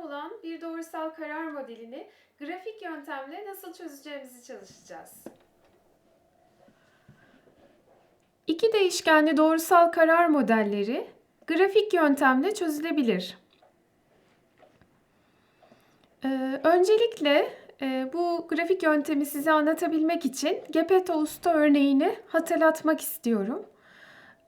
olan bir doğrusal karar modelini grafik yöntemle nasıl çözeceğimizi çalışacağız. İki değişkenli doğrusal karar modelleri grafik yöntemle çözülebilir. Ee, öncelikle e, bu grafik yöntemi size anlatabilmek için Gepetto Usta örneğini hatırlatmak istiyorum.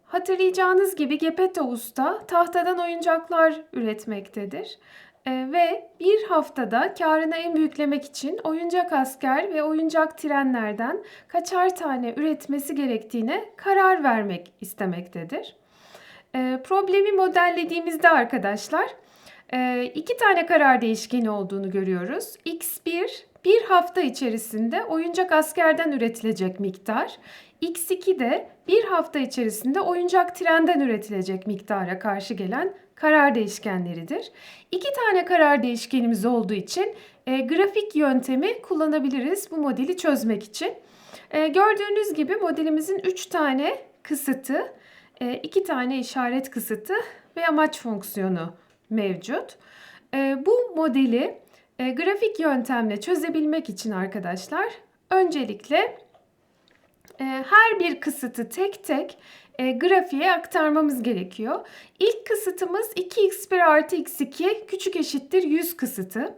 Hatırlayacağınız gibi Gepetto Usta tahtadan oyuncaklar üretmektedir. Ee, ve bir haftada karını en büyüklemek için oyuncak asker ve oyuncak trenlerden kaçar tane üretmesi gerektiğine karar vermek istemektedir. Ee, problemi modellediğimizde arkadaşlar e, iki tane karar değişkeni olduğunu görüyoruz. X1 bir hafta içerisinde oyuncak askerden üretilecek miktar. X2 de bir hafta içerisinde oyuncak trenden üretilecek miktara karşı gelen karar değişkenleridir. İki tane karar değişkenimiz olduğu için e, grafik yöntemi kullanabiliriz bu modeli çözmek için. E, gördüğünüz gibi modelimizin 3 tane kısıtı, 2 e, tane işaret kısıtı ve amaç fonksiyonu mevcut. E, bu modeli e, grafik yöntemle çözebilmek için arkadaşlar öncelikle her bir kısıtı tek tek e, grafiğe aktarmamız gerekiyor. İlk kısıtımız 2x1 artı x2 küçük eşittir 100 kısıtı.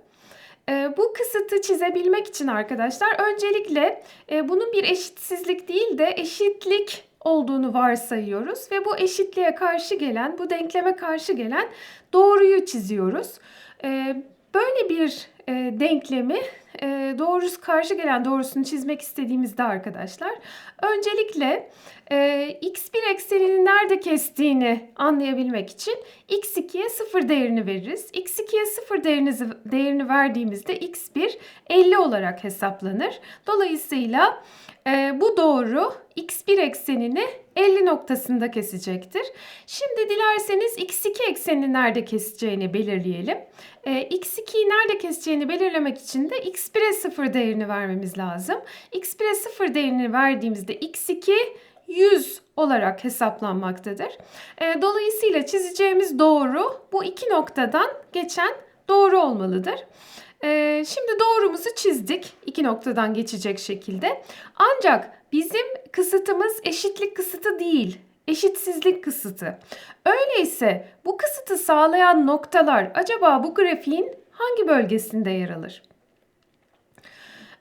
E, bu kısıtı çizebilmek için arkadaşlar öncelikle e, bunun bir eşitsizlik değil de eşitlik olduğunu varsayıyoruz ve bu eşitliğe karşı gelen, bu denkleme karşı gelen doğruyu çiziyoruz. E, böyle bir e, denklemi e, doğrusu karşı gelen doğrusunu çizmek istediğimizde arkadaşlar öncelikle e, x1 eksenini nerede kestiğini anlayabilmek için x2'ye 0 değerini veririz. x2'ye 0 değerini, değerini verdiğimizde x1 50 olarak hesaplanır. Dolayısıyla e, bu doğru x1 eksenini 50 noktasında kesecektir. Şimdi dilerseniz x2 eksenini nerede keseceğini belirleyelim. E, x2'yi nerede keseceğini belirlemek için de x1'e 0 değerini vermemiz lazım. x1'e 0 değerini verdiğimizde x2 100 olarak hesaplanmaktadır. E, dolayısıyla çizeceğimiz doğru bu iki noktadan geçen doğru olmalıdır. E, şimdi doğrumuzu çizdik iki noktadan geçecek şekilde. Ancak bizim kısıtımız eşitlik kısıtı değil eşitsizlik kısıtı. Öyleyse bu kısıtı sağlayan noktalar acaba bu grafiğin hangi bölgesinde yer alır?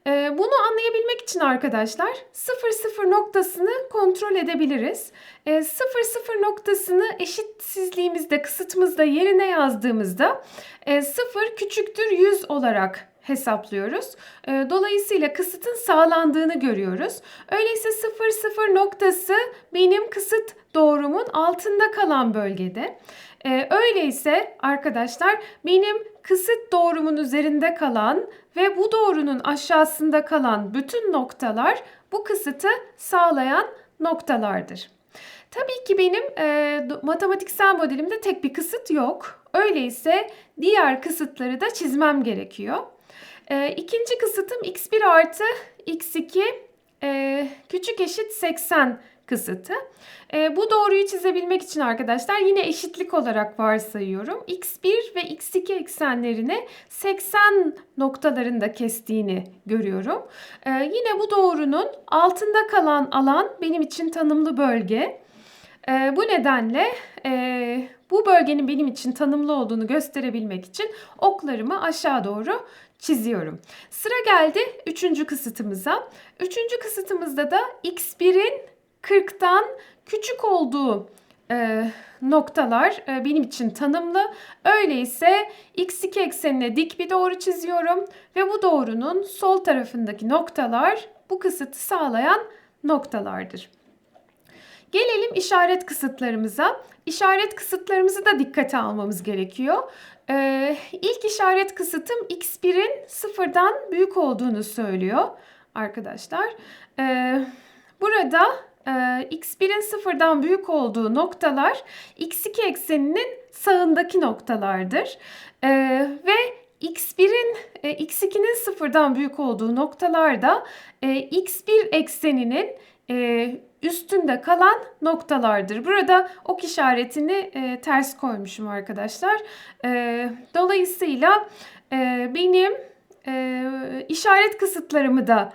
Ee, bunu anlayabilmek için arkadaşlar 0,0 noktasını kontrol edebiliriz. Ee, 0,0 noktasını eşitsizliğimizde, kısıtımızda yerine yazdığımızda e, 0 küçüktür 100 olarak hesaplıyoruz. Ee, dolayısıyla kısıtın sağlandığını görüyoruz. Öyleyse 0,0 noktası benim kısıt doğrumun altında kalan bölgede. Ee, öyleyse arkadaşlar benim kısıt doğrumun üzerinde kalan ve bu doğrunun aşağısında kalan bütün noktalar bu kısıtı sağlayan noktalardır. Tabii ki benim e, matematiksel modelimde tek bir kısıt yok. Öyleyse diğer kısıtları da çizmem gerekiyor. E, ikinci kısıtım x1 artı x2 e, küçük eşit 80 kısıtı. E, bu doğruyu çizebilmek için arkadaşlar yine eşitlik olarak varsayıyorum. x1 ve x2 eksenlerini 80 noktalarında kestiğini görüyorum. E, yine bu doğrunun altında kalan alan benim için tanımlı bölge. E, bu nedenle e, bu bölgenin benim için tanımlı olduğunu gösterebilmek için oklarımı aşağı doğru çiziyorum. Sıra geldi üçüncü kısıtımıza. Üçüncü kısıtımızda da x1'in 40'tan küçük olduğu e, noktalar e, benim için tanımlı. Öyleyse x2 eksenine dik bir doğru çiziyorum ve bu doğrunun sol tarafındaki noktalar bu kısıtı sağlayan noktalardır. Gelelim işaret kısıtlarımıza. İşaret kısıtlarımızı da dikkate almamız gerekiyor. Ee, ilk işaret kısıtım x1'in sıfırdan büyük olduğunu söylüyor arkadaşlar. Ee, burada e, x1'in sıfırdan büyük olduğu noktalar x2 ekseninin sağındaki noktalardır. Ee, ve x1'in e, x2'nin sıfırdan büyük olduğu noktalarda e, x1 ekseninin e, üstünde kalan noktalardır. Burada ok işaretini e, ters koymuşum arkadaşlar. Dolayısıyla benim işaret kısıtlarımı da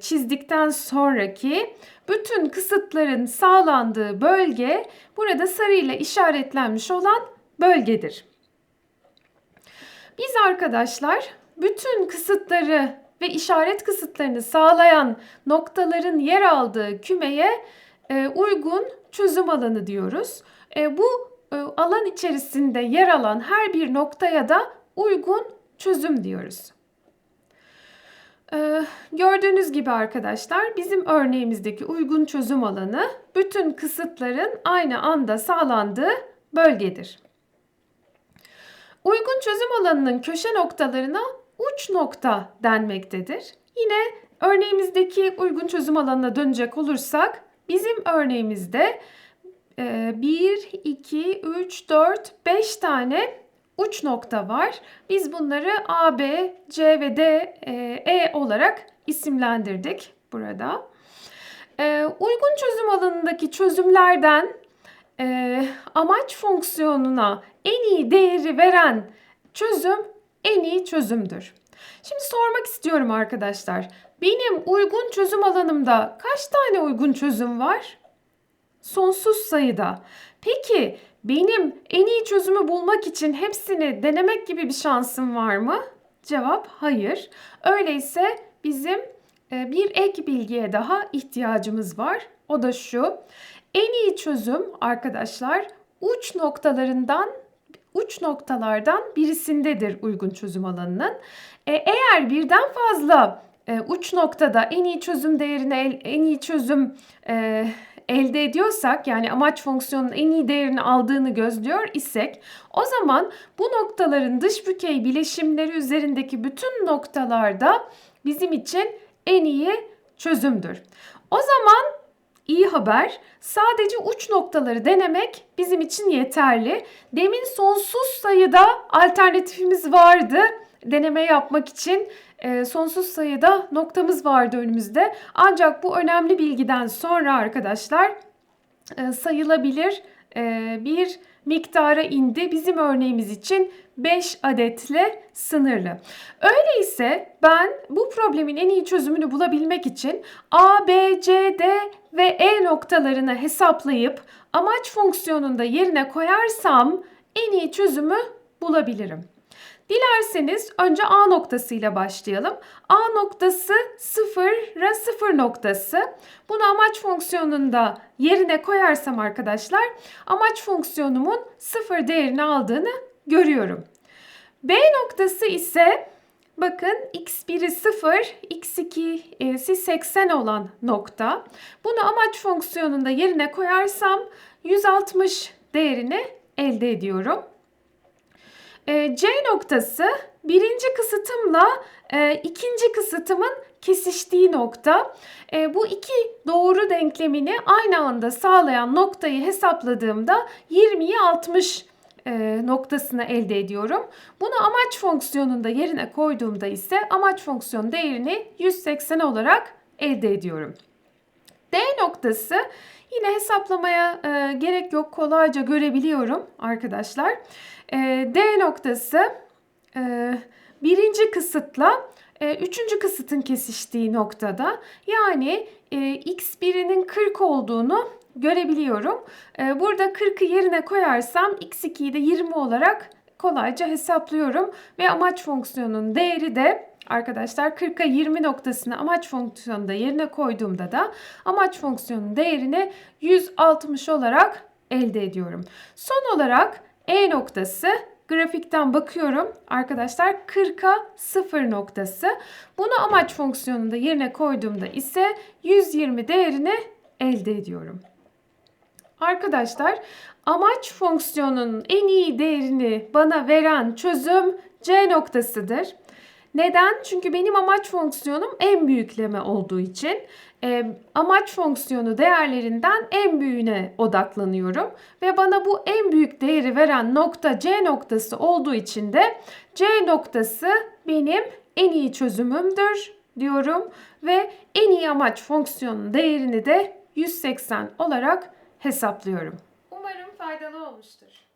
çizdikten sonraki bütün kısıtların sağlandığı bölge burada sarıyla işaretlenmiş olan bölgedir. Biz arkadaşlar bütün kısıtları ve işaret kısıtlarını sağlayan noktaların yer aldığı kümeye e, uygun çözüm alanı diyoruz. E, bu e, alan içerisinde yer alan her bir noktaya da uygun çözüm diyoruz. Ee, gördüğünüz gibi arkadaşlar bizim örneğimizdeki uygun çözüm alanı bütün kısıtların aynı anda sağlandığı bölgedir. Uygun çözüm alanının köşe noktalarına uç nokta denmektedir. Yine örneğimizdeki uygun çözüm alanına dönecek olursak bizim örneğimizde 1, 2, 3, 4, 5 tane uç nokta var. Biz bunları A, B, C ve D, e, E olarak isimlendirdik burada. E, uygun çözüm alanındaki çözümlerden e, amaç fonksiyonuna en iyi değeri veren çözüm en iyi çözümdür. Şimdi sormak istiyorum arkadaşlar. Benim uygun çözüm alanımda kaç tane uygun çözüm var? Sonsuz sayıda. Peki benim en iyi çözümü bulmak için hepsini denemek gibi bir şansım var mı? Cevap hayır. Öyleyse bizim e, bir ek bilgiye daha ihtiyacımız var. O da şu. En iyi çözüm arkadaşlar uç noktalarından uç noktalardan birisindedir uygun çözüm alanının. E, eğer birden fazla e, uç noktada en iyi çözüm değerine en iyi çözüm e, elde ediyorsak yani amaç fonksiyonun en iyi değerini aldığını gözlüyor isek o zaman bu noktaların dış bükey bileşimleri üzerindeki bütün noktalarda bizim için en iyi çözümdür. O zaman iyi haber sadece uç noktaları denemek bizim için yeterli. Demin sonsuz sayıda alternatifimiz vardı deneme yapmak için e, sonsuz sayıda noktamız vardı önümüzde. Ancak bu önemli bilgiden sonra arkadaşlar e, sayılabilir e, bir miktara indi. Bizim örneğimiz için 5 adetle sınırlı. Öyleyse ben bu problemin en iyi çözümünü bulabilmek için A, B, C, D ve E noktalarını hesaplayıp amaç fonksiyonunda yerine koyarsam en iyi çözümü bulabilirim. Dilerseniz önce A noktasıyla başlayalım. A noktası 0'a 0 noktası. Bunu amaç fonksiyonunda yerine koyarsam arkadaşlar amaç fonksiyonumun 0 değerini aldığını görüyorum. B noktası ise bakın x1'i 0, x2'si 80 olan nokta. Bunu amaç fonksiyonunda yerine koyarsam 160 değerini elde ediyorum. E, C noktası birinci kısıtımla e, ikinci kısıtımın kesiştiği nokta. E, bu iki doğru denklemini aynı anda sağlayan noktayı hesapladığımda 20'yi 60 e, noktasını elde ediyorum. Bunu amaç fonksiyonunda yerine koyduğumda ise amaç fonksiyon değerini 180 olarak elde ediyorum. D noktası yine hesaplamaya e, gerek yok kolayca görebiliyorum arkadaşlar. E, D noktası e, birinci kısıtla e, üçüncü kısıtın kesiştiği noktada yani e, x1'inin 40 olduğunu görebiliyorum. E, burada 40'ı yerine koyarsam x2'yi de 20 olarak kolayca hesaplıyorum ve amaç fonksiyonun değeri de arkadaşlar 40'a 20 noktasını amaç fonksiyonunda yerine koyduğumda da amaç fonksiyonun değerini 160 olarak elde ediyorum. Son olarak E noktası grafikten bakıyorum arkadaşlar 40'a 0 noktası. Bunu amaç fonksiyonunda yerine koyduğumda ise 120 değerini elde ediyorum. Arkadaşlar amaç fonksiyonunun en iyi değerini bana veren çözüm C noktasıdır. Neden? Çünkü benim amaç fonksiyonum en büyükleme olduğu için e, amaç fonksiyonu değerlerinden en büyüğüne odaklanıyorum. Ve bana bu en büyük değeri veren nokta C noktası olduğu için de C noktası benim en iyi çözümümdür diyorum ve en iyi amaç fonksiyonun değerini de 180 olarak hesaplıyorum. Umarım faydalı olmuştur.